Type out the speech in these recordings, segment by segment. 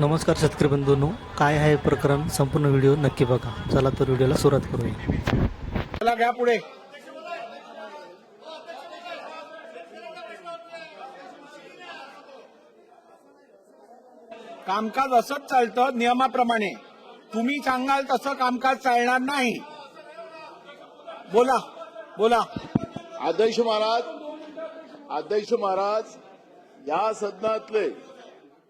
नमस्कार शेतकरी बंधूंनो काय आहे प्रकरण? संपूर्ण व्हिडिओ नक्की बघा. चला तर व्हिडिओला सुरुवात करूया. चला घ्या पुढे. कामकाज असंच चालतं नियमाप्रमाणे. तुम्ही सांगाल तसं कामकाज चालणार नाही. बोला बोला. अध्यक्ष महाराज अध्यक्ष महाराज या सदनातले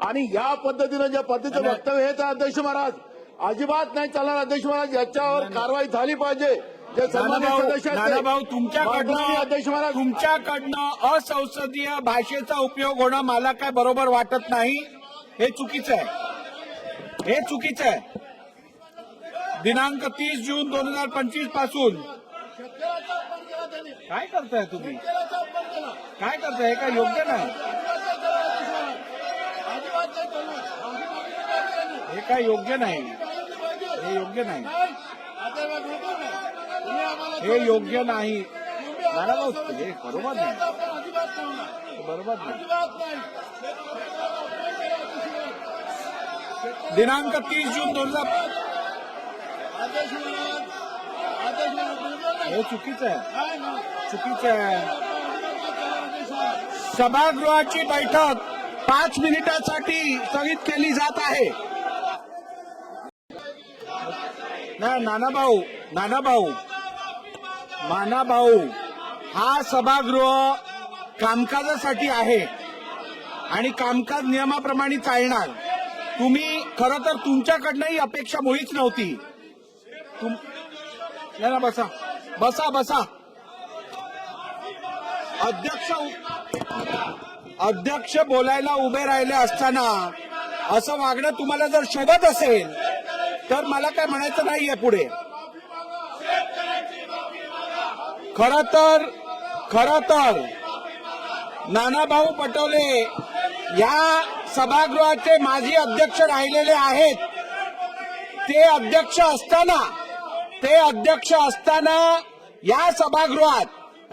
आणि या पद्धतीनं ज्या पद्धतीचं वक्तव्य हेच आहे अध्यक्ष महाराज अजिबात नाही चालणार अध्यक्ष महाराज याच्यावर कारवाई झाली पाहिजे. जे सदस्य माननीय तुमच्याकडनं अध्यक्ष महाराज तुमच्याकडनं असंसदीय भाषेचा उपयोग होणं मला काय बरोबर वाटत नाही हे चुकीचं आहे. हे चुकीचं आहे. दिनांक तीस जून दोन हजार पंचवीसपासून काय करताय तुम्ही? काय करताय? हे काय योग्य नाही. हे काय योग्य नाही. हे योग्य नाही. हे योग्य नाही. हे बरोबर नाही. बरोबर नाही. दिनांक तीस जून दोन हजार हे चुकीचं आहे. चुकीचं आहे. सभागृहाची बैठक. पाच मिनिटासाठी स्थगित केली जात आहे. ना नाना भाऊ नाना भाऊ माना भाऊ हा सभागृह कामकाजासाठी आहे. आणि कामकाज नियमाप्रमाणे चालणार. तुम्ही खरं तर तुमच्याकडनं ही अपेक्षा मुळीच नव्हती. तुम ना बसा. बसा बसा. अध्यक्ष अध्यक्ष बोलायला उभे राहिले असताना असं वागणं तुम्हाला जर शोभत असेल तर मला काय म्हणायचं नाहीये पुढे. खर तर खर तर नानाभाऊ पटोले या सभागृहाचे माजी अध्यक्ष राहिलेले आहेत. ते अध्यक्ष असताना ते अध्यक्ष असताना या सभागृहात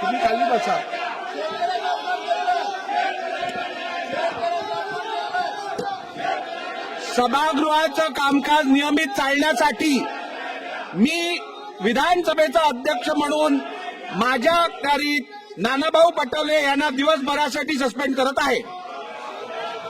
तुम्ही खाली बसा. सभागृहाचं कामकाज नियमित चालण्यासाठी मी विधानसभेचा अध्यक्ष म्हणून माझ्या अखत्यारीत नानाभाऊ पटोले यांना दिवसभरासाठी सस्पेंड करत आहे.